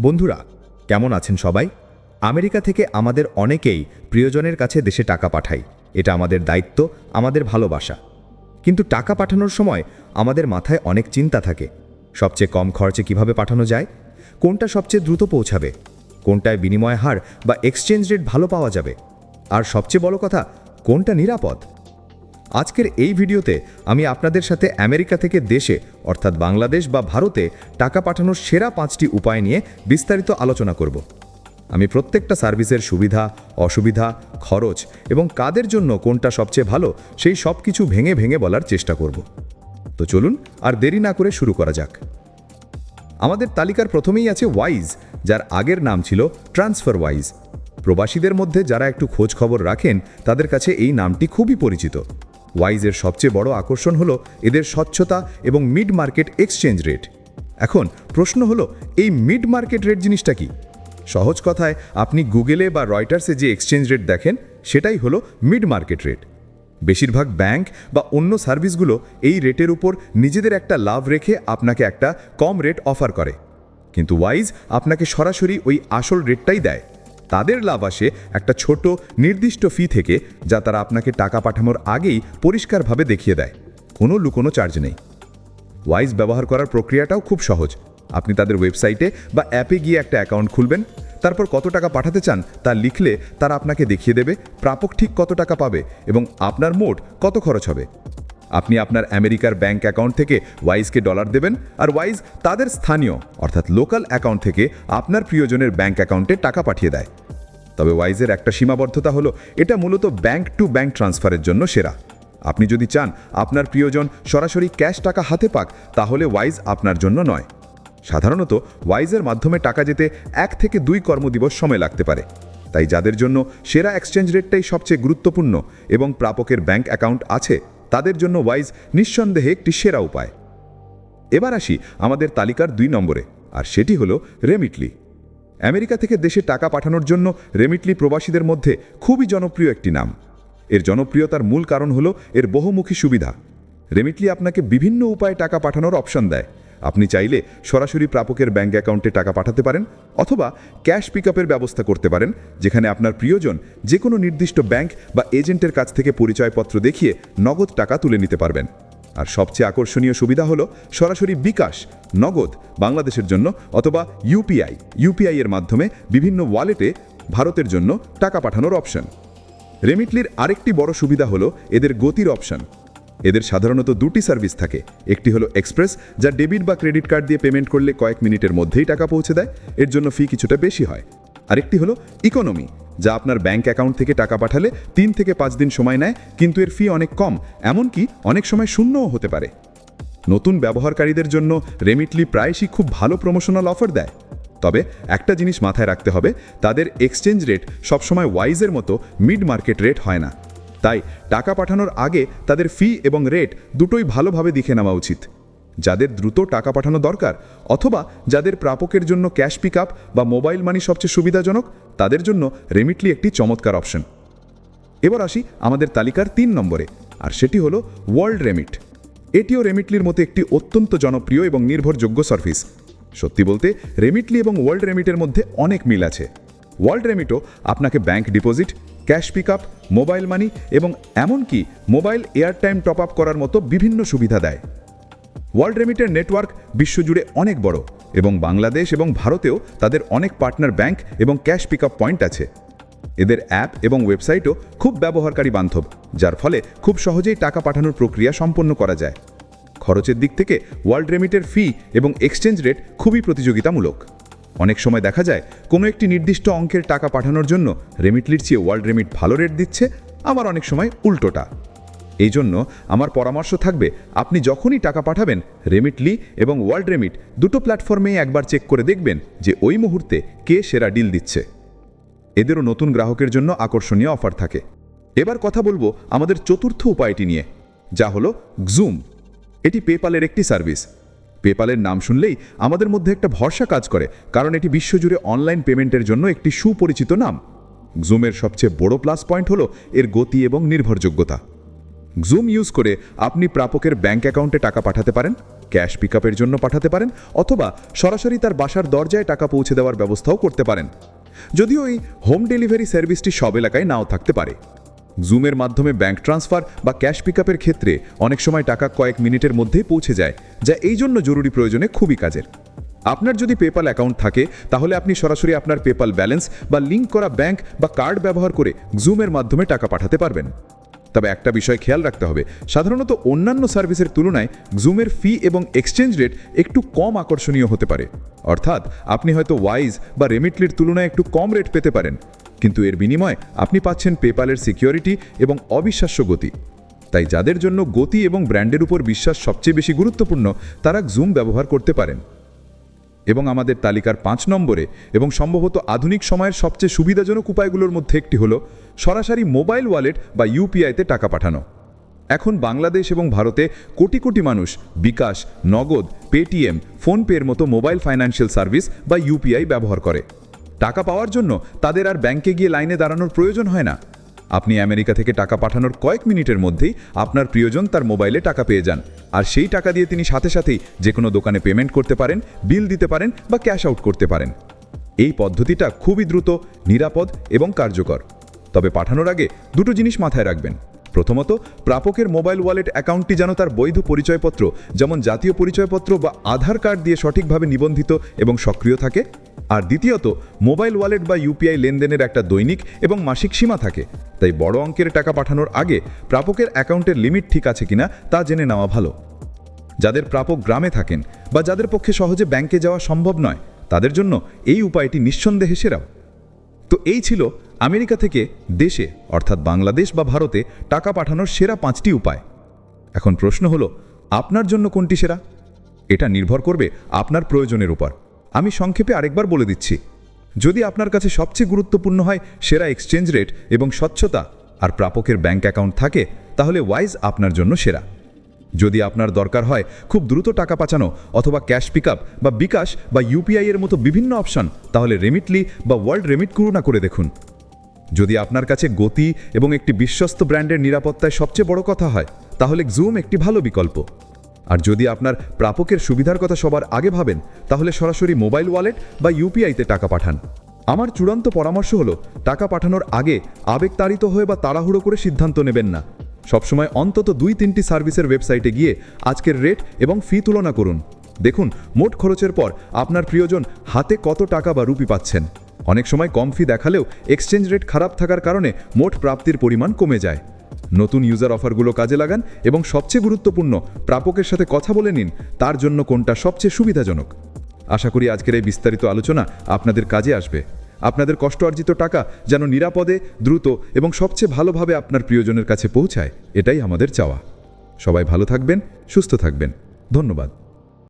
বন্ধুরা, কেমন আছেন সবাই? আমেরিকা থেকে আমাদের অনেকেই প্রিয়জনের কাছে দেশে টাকা পাঠাই এটা আমাদের দায়িত্ব, আমাদের ভালোবাসা। কিন্তু টাকা পাঠানোর সময় আমাদের মাথায় অনেক চিন্তা থাকে। সবচেয়ে কম খরচে কীভাবে পাঠানো যায়? কোনটা সবচেয়ে দ্রুত পৌঁছাবে? কোনটায় বিনিময় হার বা এক্সচেঞ্জ রেট ভালো পাওয়া যাবে? আর সবচেয়ে বড় কথা, কোনটা নিরাপদ? আজকের এই ভিডিওতে আমি আপনাদের সাথে আমেরিকা থেকে দেশে, অর্থাৎ বাংলাদেশ বা ভারতে, টাকা পাঠানোর সেরা পাঁচটি উপায় নিয়ে বিস্তারিত আলোচনা করব। আমি প্রত্যেকটা সার্ভিসের সুবিধা, অসুবিধা, খরচ এবং কাদের জন্য কোনটা সবচেয়ে ভালো, সেই সব কিছু ভেঙে ভেঙে বলার চেষ্টা করব। তো চলুন, আর দেরি না করে শুরু করা যাক। আমাদের তালিকার প্রথমেই আছে ওয়াইজ যার আগের নাম ছিল ট্রান্সফার ওয়াইজ প্রবাসীদের মধ্যে যারা একটু খোঁজ খবর রাখেন, তাদের কাছে এই নামটি খুবই পরিচিত। ওয়াইজের সবচেয়ে বড় আকর্ষণ হলো এদের স্বচ্ছতা এবং মিড মার্কেট এক্সচেঞ্জ রেট এখন প্রশ্ন হলো, এই মিড মার্কেট রেট জিনিসটা কি? সহজ কথায়, আপনি গুগলে বা রয়টার্সে যে এক্সচেঞ্জ রেট দেখেন, সেটাই হলো মিড মার্কেট রেট বেশিরভাগ ব্যাংক বা অন্য সার্ভিসগুলো এই রেটের উপর নিজেদের একটা লাভ রেখে আপনাকে একটা কম রেট অফার করে। কিন্তু ওয়াইজ আপনাকে সরাসরি ওই আসল রেটটাই দেয়। তাদের লাভ আসে একটা ছোট নির্দিষ্ট ফি থেকে যা তারা আপনাকে টাকা পাঠানোর আগেই পরিষ্কারভাবে দেখিয়ে দেয়। কোনো লুকোনো চার্জ নেই। ওয়াইজ ব্যবহার করার প্রক্রিয়াটাও খুব সহজ। আপনি তাদের ওয়েবসাইটে বা অ্যাপে গিয়ে একটা অ্যাকাউন্ট খুলবেন, তারপর কত টাকা পাঠাতে চান তা লিখলে তারা আপনাকে দেখিয়ে দেবে, প্রাপক ঠিক কত টাকা পাবে এবং আপনার মোট কত খরচ হবে। আপনি আপনার আমেরিকার ব্যাংক অ্যাকাউন্ট থেকে ওয়াইজকে ডলার দেবেন আর ওয়াইজ তাদের স্থানীয়, অর্থাৎ লোকাল অ্যাকাউন্ট থেকে আপনার প্রিয়জনের ব্যাংক অ্যাকাউন্টে টাকা পাঠিয়ে দেয়। তবে ওয়াইজের একটা সীমাবদ্ধতা হলো, এটা মূলত ব্যাংক টু ব্যাংক ট্রান্সফারের জন্য সেরা। আপনি যদি চান আপনার প্রিয়জন সরাসরি ক্যাশ টাকা হাতে পাক, তাহলে ওয়াইজ আপনার জন্য নয়। সাধারণত ওয়াইজের মাধ্যমে টাকা যেতে এক থেকে দুই কর্মদিবস সময় লাগতে পারে। তাই যাদের জন্য সেরা এক্সচেঞ্জ রেটটাই সবচেয়ে গুরুত্বপূর্ণ এবং প্রাপকের ব্যাংক অ্যাকাউন্ট আছে তাদের জন্য ওয়াইজ নিঃসন্দেহে একটি সেরা উপায়। এবার আসি আমাদের তালিকার দুই নম্বরে, আর সেটি হলো রেমিটলি। আমেরিকা থেকে দেশে টাকা পাঠানোর জন্য রেমিটলি প্রবাসীদের মধ্যে খুবই জনপ্রিয় একটি নাম। এর জনপ্রিয়তার মূল কারণ হলো এর বহুমুখী সুবিধা। রেমিটলি আপনাকে বিভিন্ন উপায়ে টাকা পাঠানোর অপশন দেয়। আপনি চাইলে সরাসরি প্রাপকের ব্যাঙ্ক অ্যাকাউন্টে টাকা পাঠাতে পারেন অথবা ক্যাশ পিকআপের ব্যবস্থা করতে পারেন, যেখানে আপনার প্রিয়জন যে কোনো নির্দিষ্ট ব্যাংক বা এজেন্টের কাছ থেকে পরিচয়পত্র দেখিয়ে নগদ টাকা তুলে নিতে পারবেন। আর সবচেয়ে আকর্ষণীয় সুবিধা হলো সরাসরি বিকাশ, নগদ, বাংলাদেশের জন্য অথবা ইউপিআই। ইউপিআই এর মাধ্যমে বিভিন্ন ওয়ালেটে ভারতের জন্য টাকা পাঠানোর অপশন। রেমিটলির আরেকটি বড় সুবিধা হলো এদের গতির অপশন। এদের সাধারণত দুটি সার্ভিস থাকে। একটি হলো এক্সপ্রেস, যা ডেবিট বা ক্রেডিট কার্ড দিয়ে পেমেন্ট করলে কয়েক মিনিটের মধ্যেই টাকা পৌঁছে দেয়, এর জন্য ফি কিছুটা বেশি হয়। আরেকটি হলো ইকোনমি, যা আপনার ব্যাংক অ্যাকাউন্ট থেকে টাকা পাঠালে তিন থেকে পাঁচ দিন সময় নেয়, কিন্তু এর ফি অনেক কম, এমনকি অনেক সময় শূন্যও হতে পারে। নতুন ব্যবহারকারীদের জন্য রেমিটলি প্রায়শই খুব ভালো প্রমোশনাল অফার দেয়। তবে একটা জিনিস মাথায় রাখতে হবে, তাদের এক্সচেঞ্জ রেট সবসময় ওয়াইজের মতো মিড মার্কেট রেট হয় না। তাই টাকা পাঠানোর আগে তাদের ফি এবং রেট দুটোই ভালোভাবে দেখে নেওয়া উচিত। যাদের দ্রুত টাকা পাঠানো দরকার অথবা যাদের প্রাপকের জন্য ক্যাশ পিক বা মোবাইল মানি সবচেয়ে সুবিধাজনক, তাদের জন্য রেমিটলি একটি চমৎকার অপশন এবার আসি আমাদের তালিকার তিন নম্বরে, আর সেটি হলো ওয়ার্ল্ড রেমিট এটিও রেমিটলির মতো একটি অত্যন্ত জনপ্রিয় এবং নির্ভরযোগ্য সার্ভিস সত্যি বলতে রেমিটলি এবং ওয়ার্ল্ড রেমিটের মধ্যে অনেক মিল আছে। ওয়ার্ল্ড রেমিটও আপনাকে bank deposit cash pick up mobile money এবং এমনকি মোবাইল এয়ারটাইম টপ আপ করার মতো বিভিন্ন সুবিধা দেয়। ওয়ার্ল্ড রেমিটের নেটওয়ার্ক বিশ্বজুড়ে অনেক বড় এবং বাংলাদেশ এবং ভারতেও তাদের অনেক পার্টনার ব্যাংক এবং ক্যাশ পিক আপ পয়েন্ট আছে। এদের অ্যাপ এবং ওয়েবসাইটও খুব ব্যবহারকারী বান্ধব, যার ফলে খুব সহজেই টাকা পাঠানোর প্রক্রিয়া সম্পন্ন করা যায়। খরচের দিক থেকে ওয়ার্ল্ড রেমিটের ফি এবং এক্সচেঞ্জ রেট খুবই প্রতিযোগিতামূলক। অনেক সময় দেখা যায়, কোনো একটি নির্দিষ্ট অঙ্কের টাকা পাঠানোর জন্য রেমিটলির চেয়ে ওয়ার্ল্ড রেমিট ভালো রেট দিচ্ছে, আবার অনেক সময় উল্টোটা। এই জন্য আমার পরামর্শ থাকবে, আপনি যখনই টাকা পাঠাবেন রেমিটলি এবং ওয়ার্ল্ড রেমিট দুটো প্ল্যাটফর্মেই একবার চেক করে দেখবেন যে ওই মুহূর্তে কে সেরা ডিল দিচ্ছে। এদেরও নতুন গ্রাহকের জন্য আকর্ষণীয় অফার থাকে। এবার কথা বলব আমাদের চতুর্থ উপায়টি নিয়ে, যা হলো জুম এটি পেপালের একটি সার্ভিস পেপালের নাম শুনলেই আমাদের মধ্যে একটা ভরসা কাজ করে, কারণ এটি বিশ্বজুড়ে অনলাইন পেমেন্টের জন্য একটি সুপরিচিত নাম। জুমের সবচেয়ে বড় প্লাস পয়েন্ট হলো এর গতি এবং নির্ভরযোগ্যতা। জুম ইউজ করে আপনি প্রাপকের ব্যাঙ্ক অ্যাকাউন্টে টাকা পাঠাতে পারেন ক্যাশ পিকআপের জন্য পাঠাতে পারেন, অথবা সরাসরি তার বাসার দরজায় টাকা পৌঁছে দেওয়ার ব্যবস্থাও করতে পারেন। যদিও এই হোম ডেলিভারি সার্ভিসটি সব এলাকায় নাও থাকতে পারে। জুমের মাধ্যমে ব্যাংক ট্রান্সফার বা ক্যাশ পিকআপের ক্ষেত্রে অনেক সময় টাকা কয়েক মিনিটের মধ্যেই পৌঁছে যায়, যা এই জন্য জরুরি প্রয়োজনে খুবই কাজের। আপনার যদি পেপাল অ্যাকাউন্ট থাকে, তাহলে আপনি সরাসরি আপনার পেপাল ব্যালেন্স বা লিঙ্ক করা ব্যাংক বা কার্ড ব্যবহার করে জুমের মাধ্যমে টাকা পাঠাতে পারবেন। তবে একটা বিষয় খেয়াল রাখতে হবে, সাধারণত অন্যান্য সার্ভিসের তুলনায় জুমের ফি এবং এক্সচেঞ্জ রেট একটু কম আকর্ষণীয় হতে পারে। অর্থাৎ, আপনি হয়তো ওয়াইজ বা রেমিটলির তুলনায় একটু কম রেট পেতে পারেন। কিন্তু এর বিনিময়ে আপনি পাচ্ছেন পেপালের সিকিউরিটি এবং অবিশ্বাস্য গতি। তাই যাদের জন্য গতি এবং ব্র্যান্ডের উপর বিশ্বাস সবচেয়ে বেশি গুরুত্বপূর্ণ, তারা জুম ব্যবহার করতে পারেন। এবং আমাদের তালিকার পাঁচ নম্বরে এবং সম্ভবত আধুনিক সময়ের সবচেয়ে সুবিধাজনক উপায়গুলোর মধ্যে একটি হলো সরাসরি মোবাইল ওয়ালেট বা ইউপিআইতে টাকা পাঠানো। এখন বাংলাদেশ এবং ভারতে কোটি কোটি মানুষ বিকাশ, নগদ, পেটিএম, ফোনপের মতো মোবাইল ফাইন্যান্সিয়াল সার্ভিস বা ইউপিআই ব্যবহার করে। টাকা পাওয়ার জন্য তাদের আর ব্যাংকে গিয়ে লাইনে দাঁড়ানোর প্রয়োজন হয় না। আপনি আমেরিকা থেকে টাকা পাঠানোর কয়েক মিনিটের মধ্যেই আপনার প্রিয়জন তার মোবাইলে টাকা পেয়ে যান। আর সেই টাকা দিয়ে তিনি সাথে সাথেই যে কোনো দোকানে পেমেন্ট করতে পারেন, বিল দিতে পারেন বা ক্যাশ আউট করতে পারেন। এই পদ্ধতিটা খুবই দ্রুত, নিরাপদ এবং কার্যকর। তবে পাঠানোর আগে দুটো জিনিস মাথায় রাখবেন। প্রথমত, প্রাপকের মোবাইল ওয়ালেট অ্যাকাউন্টটি যেন তার বৈধ পরিচয়পত্র, যেমন জাতীয় পরিচয়পত্র বা আধার কার্ড দিয়ে সঠিকভাবে নিবন্ধিত এবং সক্রিয় থাকে। আর দ্বিতীয়ত, মোবাইল ওয়ালেট বা ইউপিআই লেনদেনের একটা দৈনিক এবং মাসিক সীমা থাকে। তাই বড় অঙ্কের টাকা পাঠানোর আগে প্রাপকের অ্যাকাউন্টের লিমিট ঠিক আছে কিনা তা জেনে নেওয়া ভালো। যাদের প্রাপক গ্রামে থাকেন বা যাদের পক্ষে সহজে ব্যাংকে যাওয়া সম্ভব নয়, তাদের জন্য এই উপায়টি নিঃসন্দেহে সেরাও তো এই ছিল আমেরিকা থেকে দেশে, অর্থাৎ বাংলাদেশ বা ভারতে, টাকা পাঠানোর সেরা পাঁচটি উপায়। এখন প্রশ্ন হলো, আপনার জন্য কোনটি সেরা? এটা নির্ভর করবে আপনার প্রয়োজনের উপর। আমি সংক্ষেপে আরেকবার বলে দিচ্ছি। যদি আপনার কাছে সবচেয়ে গুরুত্বপূর্ণ হয় সেরা এক্সচেঞ্জ রেট এবং স্বচ্ছতা আর প্রাপকের ব্যাংক অ্যাকাউন্ট থাকে, তাহলে ওয়াইজ আপনার জন্য সেরা। যদি আপনার দরকার হয় খুব দ্রুত টাকা পাচানো অথবা ক্যাশ পিকআপ বা বিকাশ বা ইউপিআই এর মতো বিভিন্ন অপশন, তাহলে রেমিটলি বা ওয়ার্ল্ড রেমিট করুণা করে দেখুন। যদি আপনার কাছে গতি এবং একটি বিশ্বস্ত ব্র্যান্ডের নিরাপত্তায় সবচেয়ে বড় কথা হয়, তাহলে জুম একটি ভালো বিকল্প। আর যদি আপনার প্রাপকের সুবিধার কথা সবার আগে ভাবেন, তাহলে সরাসরি মোবাইল ওয়ালেট বা ইউপিআইতে টাকা পাঠান। আমার চূড়ান্ত পরামর্শ হলো, টাকা পাঠানোর আগে আবেগতাড়িত হয়ে বা তাড়াহুড়ো করে সিদ্ধান্ত নেবেন না। সবসময় অন্তত দুই তিনটি সার্ভিসের ওয়েবসাইটে গিয়ে আজকের রেট এবং ফি তুলনা করুন। দেখুন, মোট খরচের পর আপনার প্রিয়জন হাতে কত টাকা বা রুপি পাচ্ছেন। অনেক সময় কম ফি দেখালেও এক্সচেঞ্জ রেট খারাপ থাকার কারণে মোট প্রাপ্তির পরিমাণ কমে যায়। নতুন ইউজার অফারগুলো কাজে লাগান এবং সবচেয়ে গুরুত্বপূর্ণ, প্রাপকের সাথে কথা বলে নিন, তার জন্য কোনটা সবচেয়ে সুবিধাজনক। আশা করি আজকের এই বিস্তারিত আলোচনা আপনাদের কাজে আসবে। আপনাদের কষ্ট অর্জিত টাকা যেন নিরাপদে, দ্রুত এবং সবচেয়ে ভালোভাবে আপনার প্রিয়জনের কাছে পৌঁছায়, এটাই আমাদের চাওয়া। সবাই ভালো থাকবেন, সুস্থ থাকবেন। ধন্যবাদ।